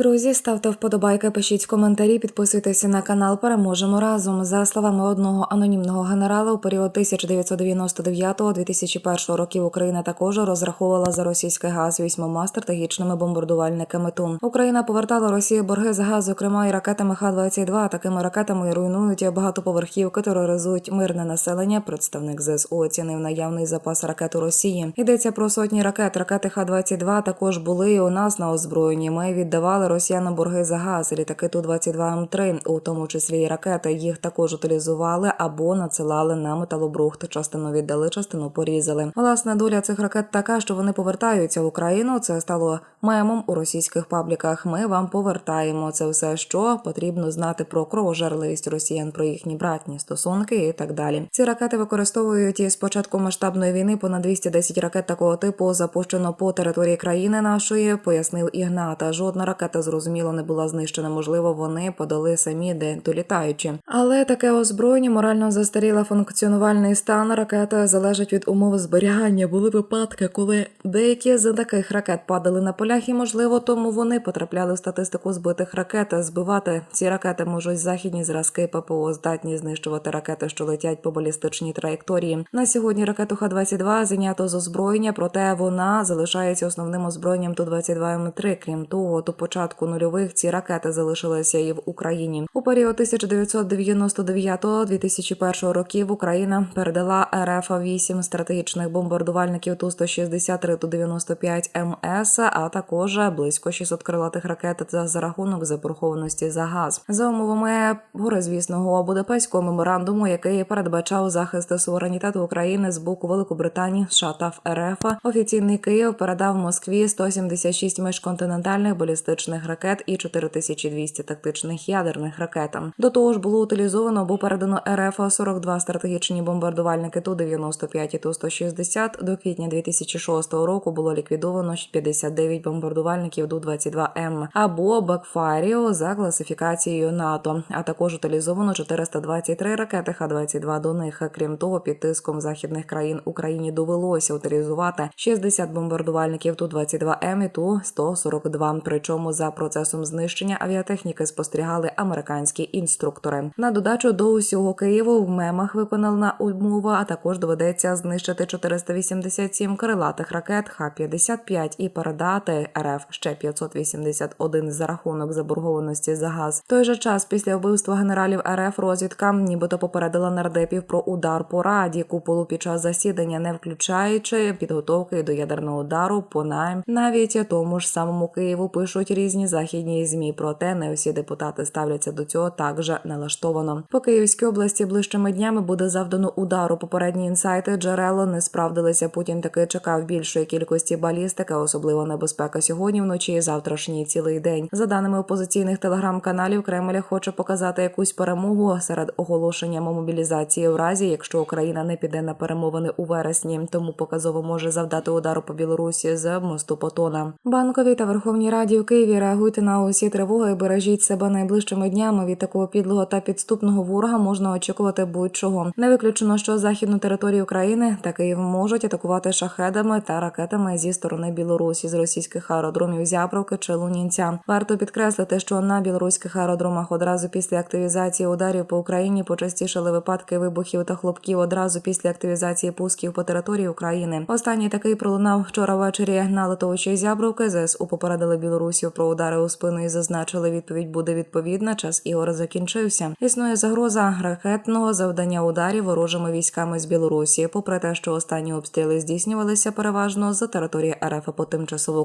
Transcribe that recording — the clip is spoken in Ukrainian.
Друзі, ставте вподобайки, пишіть коментарі, підписуйтеся на канал. Переможемо разом. За словами одного анонімного генерала, у період 1999-2001 років Україна також розраховувала за російський газ вісьмома стратегічними бомбардувальниками. ТУН. Україна повертала Росії борги за газ, зокрема і ракетами Х-22. Такими ракетами руйнують багатоповерхівки, тероризують мирне населення. Представник ЗСУ оцінив наявний запас ракет у Росії. Йдеться про сотні ракет. Ракети Х-22 також були і у нас на озброєнні. Ми віддавали росіянам борги за газ. Літаки Ту-22М3, у тому числі і ракети, їх також утилізували або надсилали на металобрухт. Частину віддали, частину порізали. Власна доля цих ракет така, що вони повертаються в Україну. Це стало мемом у російських пабліках. Ми вам повертаємо це все, що потрібно знати про кровожерливість росіян, про їхні братні стосунки і так далі. Ці ракети використовують із початку масштабної війни понад 210 ракет такого типу запущено по території країни нашої, пояснив Ігната. Жодна ракета зрозуміло не була знищена. Можливо, вони подали самі де долітаючи. Але таке озброєння морально застаріле функціонувальний стан ракети залежить від умов зберігання. Були випадки, коли деякі з таких ракет падали на полях, і можливо, тому вони потрапляли в статистику збитих ракет. Збивати ці ракети можуть західні зразки ППО здатні знищувати ракети, що летять по балістичній траєкторії. На сьогодні ракету Х-22 знято з озброєння, проте вона залишається основним озброєнням Ту-22М3. Крім того, до початку нульових ці ракети залишилися і в Україні. У період 1999-2001 років Україна передала РФ 8 стратегічних бомбардувальників Ту-163 Ту-95 МС, а також близько 600 крилатих ракет за, за рахунок заборгованості за газ. За умовами горизвісного Будапештського меморандуму, який передбачав захист суверенітету України з боку Великобританії, США та РФ, офіційний Київ передав Москві 176 міжконтинентальних балістичних ракет і 4200 тактичних ядерних ракет. До того ж було утилізовано або передано РФ 42 стратегічні бомбардувальники Ту-95 і Ту-160. До квітня 2006 року було ліквідовано 59 бомбардувальників Ду-22М або Бакфаріо за класифікацією НАТО, а також утилізовано 423 ракети Х-22 до них. Крім того, під тиском західних країн Україні довелося утилізувати 60 бомбардувальників Ту-22М і Ту-142. Причому за процесом знищення авіатехніки спостерігали американські інструктори. На додачу до усього Києву в мемах виконана умова, а також доведеться знищити 487 крилатих ракет Х-55 і передати РФ ще 581 за рахунок заборгованості за газ. В той же час після вбивства генералів РФ розвідка нібито попередила нардепів про удар по раді куполу під час засідання, не включаючи підготовки до ядерного удару по найм. Навіть тому ж самому Києву пишуть різні західні змі. Проте не усі депутати ставляться до цього так же налаштовано. По Київській області ближчими днями буде завдано удару. Попередні інсайти джерело не справдилися. Путін таки чекав більшої кількості балістики, особливо небезпека сьогодні вночі і завтрашній цілий день. За даними опозиційних телеграм-каналів, Кремль хоче показати якусь перемогу серед оголошенням мобілізації в разі, якщо Україна не піде на перемовини у вересні, тому показово може завдати удару по Білорусі з мосту Потона. Банковій та Верховній Раді у Києві реагуйте на усі тривоги і бережіть себе найближчими днями. Від такого підлого та підступного ворога можна очікувати будь-чого. Не виключено, що західну територію України та Київ можуть атакувати шахедами та ракетами зі сторони Білорусі з російських аеродромів Зябровки чи Лунінця. Варто підкреслити, що на білоруських аеродромах одразу після активізації ударів по Україні почастішали випадки вибухів та хлопків одразу після активізації пусків по території України. Останній такий пролунав вчора ввечері на литовищі Зябровки. ЗСУ попередили Білорусію про удари у спину і зазначили, відповідь буде відповідна. Час ігор закінчився. Існує загроза ракетного завдання ударів ворожими військами з Білорусі. Попри те, що останні обстріли здійснювалися переважно за території РФ по тимчасово